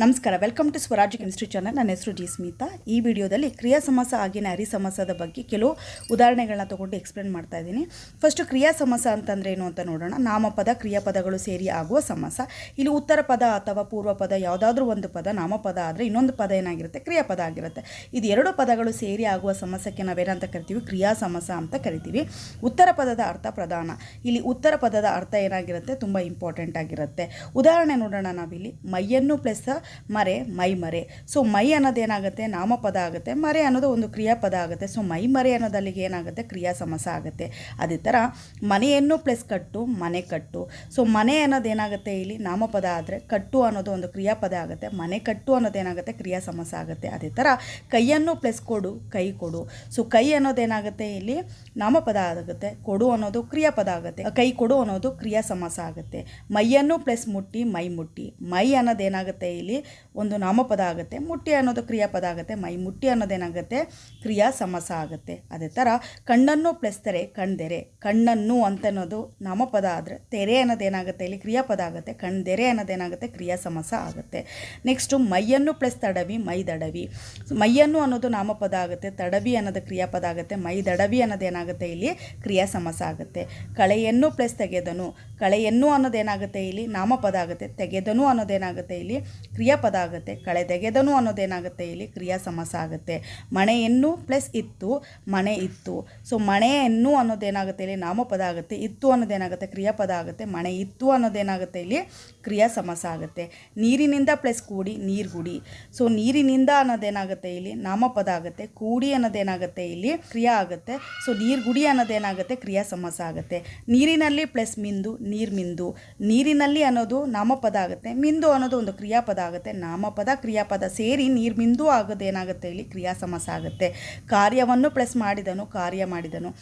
ನಮಸ್ಕಾರ. Welcome to Swaraj chemistry channel ನನ್ನ ಹೆಸರು ಜಿ ಸ್ಮಿತಾ. ಈ ವಿಡಿಯೋದಲ್ಲಿ ಕ್ರಿಯಾ ಸಮಾಸ ಆಗಿನ ಅರಿ ಸಮಾಸದ ಬಗ್ಗೆ ಕೆಲವು ಉದಾಹರಣೆಗಳನ್ನ ತಗೊಂಡು ಎಕ್ಸ್ಪ್ಲೇನ್ ಮಾಡ್ತಾ ಇದ್ದೀನಿ. ಫಸ್ಟು ಕ್ರಿಯಾ ಸಮಾಸ ಅಂತಂದ್ರೆ ಏನು ಅಂತ ನೋಡೋಣ. ನಾಮಪದ, ಕ್ರಿಯಾಪದಗಳು ಸೇರಿ ಆಗುವ ಸಮಾಸ ಇಲ್ಲಿ ಉತ್ತರ ಪದ ಅಥವಾ ಪೂರ್ವ ಪದ, ಯಾವುದಾದ್ರೂ ಒಂದು ಪದ, ನಾಮಪದ ಆದರೆ ಇನ್ನೊಂದು ಪದ ಏನಾಗಿರುತ್ತೆ? ಕ್ರಿಯಾಪದ ಆಗಿರುತ್ತೆ. ಇದು ಎರಡು ಪದಗಳು ಸೇರಿ ಆಗುವ ಸಮಾಸಕ್ಕೆ ನಾವೇನಂತ ಕರಿತೀವಿ? ಕ್ರಿಯಾ ಸಮಾಸ ಅಂತ ಕರಿತೀವಿ. ಉತ್ತರ ಪದದ ಅರ್ಥ ಪ್ರಧಾನ. ಇಲ್ಲಿ ಉತ್ತರ ಪದದ ಅರ್ಥ ಏನಾಗಿರುತ್ತೆ? ತುಂಬ ಇಂಪಾರ್ಟೆಂಟ್ ಆಗಿರುತ್ತೆ. ಉದಾಹರಣೆ ನೋಡೋಣ ನಾವಿಲ್ಲಿ. ಮೈಯನ್ನು ಪ್ಲಸ್ ಮರೆ, ಮೈ ಮರೆ. ಸೊ ಮೈ ಅನ್ನೋದೇನಾಗುತ್ತೆ ನಾಮಪದ ಆಗುತ್ತೆ. ಮರೆ ಅನ್ನೋದು ಒಂದು ಕ್ರಿಯಾಪದ ಆಗುತ್ತೆ. ಸೊ ಮೈ ಮರೆ ಅನ್ನೋದಲ್ಲಿಗೆ ಏನಾಗುತ್ತೆ? ಕ್ರಿಯಾ ಸಮಸ ಆಗುತ್ತೆ. ಅದೇ ಥರ ಮನೆಯನ್ನು ಪ್ಲಸ್ ಕಟ್ಟು, ಮನೆ ಕಟ್ಟು. ಸೊ ಮನೆ ಅನ್ನೋದೇನಾಗುತ್ತೆ ಇಲ್ಲಿ? ನಾಮಪದ ಆದರೆ ಕಟ್ಟು ಅನ್ನೋದು ಒಂದು ಕ್ರಿಯಾಪದ ಆಗುತ್ತೆ. ಮನೆ ಕಟ್ಟು ಅನ್ನೋದೇನಾಗುತ್ತೆ ಕ್ರಿಯಾ ಸಮಸ ಆಗುತ್ತೆ. ಅದೇ ಥರ ಕೈಯನ್ನು ಪ್ಲಸ್ ಕೊಡು, ಕೈ ಕೊಡು. ಸೊ ಕೈ ಅನ್ನೋದೇನಾಗುತ್ತೆ ಇಲ್ಲಿ? ನಾಮಪದ ಆಗುತ್ತೆ. ಕೊಡು ಅನ್ನೋದು ಕ್ರಿಯಾಪದ ಆಗುತ್ತೆ. ಕೈ ಕೊಡು ಅನ್ನೋದು ಕ್ರಿಯಾ ಸಮಸ ಆಗುತ್ತೆ. ಮೈಯನ್ನು ಪ್ಲಸ್ ಮುಟ್ಟಿ, ಮೈ ಮುಟ್ಟಿ. ಮೈ ಅನ್ನೋದು ಏನಾಗುತ್ತೆ ಇಲ್ಲಿ ಒಂದು ನಾಮಪದ ಆಗುತ್ತೆ. ಮುಟ್ಟಿ ಅನ್ನೋದು ಕ್ರಿಯಾಪದ ಆಗುತ್ತೆ. ಮೈ ಮುಟ್ಟಿ ಅನ್ನೋದೇನಾಗುತ್ತೆ? ಕ್ರಿಯಾ ಸಮಸ ಆಗುತ್ತೆ. ಅದೇ ಥರ ಕಣ್ಣನ್ನು ಪ್ಲಸ್ ತೆರೆ ಕಣ್ದೆರೆ. ಕಣ್ಣನ್ನು ಅಂತ ಅನ್ನೋದು ನಾಮಪದ ಆದರೆ ತೆರೆ ಅನ್ನೋದೇನಾಗುತ್ತೆ ಇಲ್ಲಿ? ಕ್ರಿಯಾಪದ ಆಗುತ್ತೆ. ಕಣ್ದೆರೆ ಅನ್ನೋದೇನಾಗುತ್ತೆ? ಕ್ರಿಯಾ ಸಮಸ ಆಗುತ್ತೆ. ನೆಕ್ಸ್ಟು ಮೈಯನ್ನು ಪ್ಲಸ್ ತಡವಿ ಮೈ ದಡವಿ ಮೈಯನ್ನು ಅನ್ನೋದು ನಾಮಪದ ಆಗುತ್ತೆ. ತಡವಿ ಅನ್ನೋದು ಕ್ರಿಯಾಪದ ಆಗುತ್ತೆ. ಮೈ ದಡವಿ ಅನ್ನೋದೇನಾಗುತ್ತೆ ಇಲ್ಲಿ? ಕ್ರಿಯಾ ಸಮಸ ಆಗುತ್ತೆ. ಕಳೆಯನ್ನು ಪ್ಲಸ್ ತೆಗೆದನು. ಕಳೆಯನ್ನು ಅನ್ನೋದೇನಾಗುತ್ತೆ ಇಲ್ಲಿ? ನಾಮಪದ ಆಗುತ್ತೆ. ತೆಗೆದನು ಅನ್ನೋದೇನಾಗುತ್ತೆ ಇಲ್ಲಿ? ಕ್ರಿಯಾಪದ ಆಗುತ್ತೆ. ಕಳೆ ತೆಗೆದನು ಅನ್ನೋದೇನಾಗುತ್ತೆ ಇಲ್ಲಿ? ಕ್ರಿಯಾ ಸಮಾಸ ಆಗುತ್ತೆ. ಮಣೆಯನ್ನು ಪ್ಲಸ್ ಇತ್ತು, ಮಣೆ ಇತ್ತು. ಸೊ ಮಣೆಯನ್ನು ಅನ್ನೋದೇನಾಗುತ್ತೆ ಇಲ್ಲಿ? ನಾಮಪದ ಆಗುತ್ತೆ. ಇತ್ತು ಅನ್ನೋದೇನಾಗುತ್ತೆ? ಕ್ರಿಯಾಪದ ಆಗುತ್ತೆ. ಮಣೆ ಇತ್ತು ಅನ್ನೋದೇನಾಗುತ್ತೆ ಇಲ್ಲಿ? ಕ್ರಿಯಾ ಸಮಾಸ ಆಗುತ್ತೆ. ನೀರಿನಿಂದ ಪ್ಲಸ್ ಕೂಡಿ ನೀರು ಗುಡಿ. ಸೊ ನೀರಿನಿಂದ ಅನ್ನೋದೇನಾಗುತ್ತೆ ಇಲ್ಲಿ? ನಾಮಪದ ಆಗುತ್ತೆ. ಕೂಡಿ ಅನ್ನೋದೇನಾಗುತ್ತೆ ಇಲ್ಲಿ? ಕ್ರಿಯಾ ಆಗುತ್ತೆ. ಸೊ ನೀರ್ಗುಡಿ ಅನ್ನೋದೇನಾಗುತ್ತೆ? ಕ್ರಿಯಾ ಸಮಾಸ ಆಗುತ್ತೆ. ನೀರಿನಲ್ಲಿ ಪ್ಲಸ್ ಮಿಂದು, ನೀರು ಮಿಂದು. ನೀರಿನಲ್ಲಿ ಅನ್ನೋದು ನಾಮಪದ ಆಗುತ್ತೆ. ಮಿಂದು ಅನ್ನೋದು ಒಂದು ಕ್ರಿಯಾಪದ ಆಗುತ್ತೆ, ನಾಮಪದ, ಕ್ರಿಯಾಪದ ಸೇರಿ ನೀರು ಮಿಂದು ಆಗೋದೇನಾಗುತ್ತೆ, ಇಲ್ಲಿ ಕ್ರಿಯಾ ಸಮಾಸ ಆಗುತ್ತೆ. ಕಾರ್ಯವನ್ನು ಪ್ಲಸ್ ಮಾಡಿದನು, ಕಾರ್ಯ ಮಾಡಿದನು.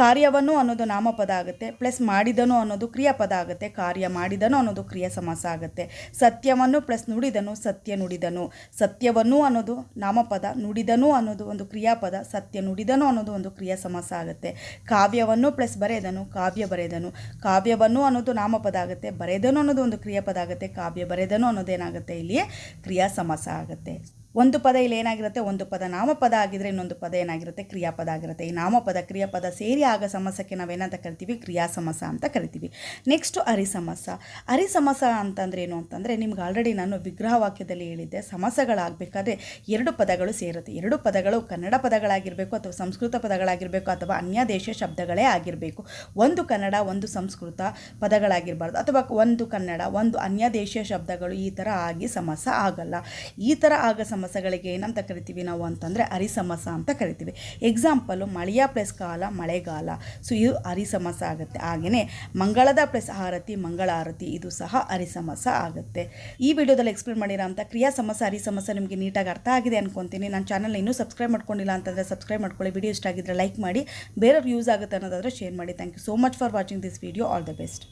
ಕಾರ್ಯವನ್ನು ಅನ್ನೋದು ನಾಮಪದ ಆಗುತ್ತೆ ಪ್ಲಸ್ ಮಾಡಿದನು ಅನ್ನೋದು ಕ್ರಿಯಾಪದ ಆಗುತ್ತೆ, ಕಾರ್ಯ ಮಾಡಿದನು ಅನ್ನೋದು ಕ್ರಿಯಾ ಸಮಾಸ ಆಗುತ್ತೆ. ಸತ್ಯವನ್ನು ಪ್ಲಸ್ ನುಡಿದನು, ಸತ್ಯ ನುಡಿದನು. ಸತ್ಯವನ್ನು ಅನ್ನೋದು ನಾಮಪದ, ನುಡಿದನು ಅನ್ನೋದು ಒಂದು ಕ್ರಿಯಾಪದ, ಸತ್ಯ ನುಡಿದನು ಅನ್ನೋದು ಒಂದು ಕ್ರಿಯಾ ಸಮಾಸ ಆಗುತ್ತೆ. ಕಾವ್ಯವನ್ನು ಪ್ಲಸ್ ಬರೆದನು, ಕಾವ್ಯ ಬರೆದನು. ಕಾವ್ಯವನ್ನು ಅನ್ನೋದು ನಾಮಪದ ಆಗುತ್ತೆ, ಬರೆದನು ಅನ್ನೋದು ಒಂದು ಕ್ರಿಯಾಪದ ಆಗುತ್ತೆ, ಕಾವ್ಯ ಬರೆದನು ಅನ್ನೋದೇನಾಗುತ್ತೆ ಇಲ್ಲಿ ಕ್ರಿಯಾ ಸಮಾಸ ಆಗುತ್ತೆ. ಒಂದು ಪದ ಇಲ್ಲಿ ಏನಾಗಿರುತ್ತೆ? ಒಂದು ಪದ. ನಾಮಪದ ಆಗಿದ್ರೆ ಇನ್ನೊಂದು ಪದ ಏನಾಗಿರುತ್ತೆ? ಕ್ರಿಯಾಪದ ಆಗಿರುತ್ತೆ. ಈ ನಾಮಪದ, ಕ್ರಿಯಾಪದ ಸೇರಿ ಆಗ ಸಮಾಸಕ್ಕೆ ನಾವೇನಂತ ಕರಿತೀವಿ? ಕ್ರಿಯಾ ಸಮಸ ಅಂತ ಕರಿತೀವಿ. ನೆಕ್ಸ್ಟು ಅರಿಸಮಸ. ಅರಿಸಮಸ ಅಂತಂದ್ರೆ ಏನು ಅಂತಂದರೆ, ನಿಮ್ಗೆ ಆಲ್ರೆಡಿ ನಾನು ವಿಗ್ರಹ ವಾಕ್ಯದಲ್ಲಿ ಹೇಳಿದ್ದೆ, ಸಮಸಗಳಾಗಬೇಕಾದ್ರೆ ಎರಡು ಪದಗಳು ಸೇರುತ್ತೆ. ಎರಡು ಪದಗಳು ಕನ್ನಡ ಪದಗಳಾಗಿರಬೇಕು ಅಥವಾ ಸಂಸ್ಕೃತ ಪದಗಳಾಗಿರಬೇಕು ಅಥವಾ ಅನ್ಯ ದೇಶ ಶಬ್ದಗಳೇ ಆಗಿರಬೇಕು. ಒಂದು ಕನ್ನಡ, ಒಂದು ಸಂಸ್ಕೃತ ಪದಗಳಾಗಿರಬಾರ್ದು. ಅಥವಾ ಒಂದು ಕನ್ನಡ, ಒಂದು ಅನ್ಯ ದೇಶೀಯ ಶಬ್ದಗಳು ಈ ಥರ ಆಗಿ ಸಮಸ ಆಗಲ್ಲ. ಈ ಥರ ಆಗ ಸಮಾಸಗಳಿಗೆ ಏನಂತ ಕರಿತೀವಿ ನಾವು ಅಂತಂದರೆ ಅರಿಸಮಸ ಅಂತ ಕರಿತೀವಿ. ಎಕ್ಸಾಂಪಲು ಮಳೆಯ ಪ್ಲಸ್ ಕಾಲ, ಮಳೆಗಾಲ. ಸೊ ಇದು ಅರಿಸಮಸ ಆಗುತ್ತೆ. ಹಾಗೆಯೇ ಮಂಗಳದ ಪ್ಲಸ್ ಆರತಿ ಮಂಗಳ ಆರತಿ ಇದು ಸಹ ಅರಿಸಮಸ ಆಗುತ್ತೆ. ಈ ವಿಡಿಯೋದಲ್ಲಿ ಎಕ್ಸ್ಪ್ಲೇನ್ ಮಾಡಿರೋಂಥ ಕ್ರಿಯಾ ಸಮಸ್ಯೆ ಅರಿಸಮಸ ನಿಮಗೆ ನೀಟಾಗಿ ಅರ್ಥ ಆಗಿದೆ ಅನ್ಕೊತೀನಿ. ನನ್ನ ಚಾನಲ್ ಇನ್ನೂ ಸಬ್ಸ್ಕ್ರೈಬ್ ಮಾಡ್ಕೊಂಡಿಲ್ಲ ಅಂತಂದರೆ ಸಬ್ಸ್ಕ್ರೈಬ್ ಮಾಡ್ಕೊಳ್ಳಿ. ವಿಡಿಯೋ ಇಷ್ಟ ಆಗಿದ್ರೆ ಲೈಕ್ ಮಾಡಿ. ಬೇರೆಯವ್ರಿಗೆ ಯೂಸ್ ಆಗುತ್ತೆ ಅನ್ನೋದಾದರೆ ಶೇರ್ ಮಾಡಿ. Thank you so much for watching this video all the best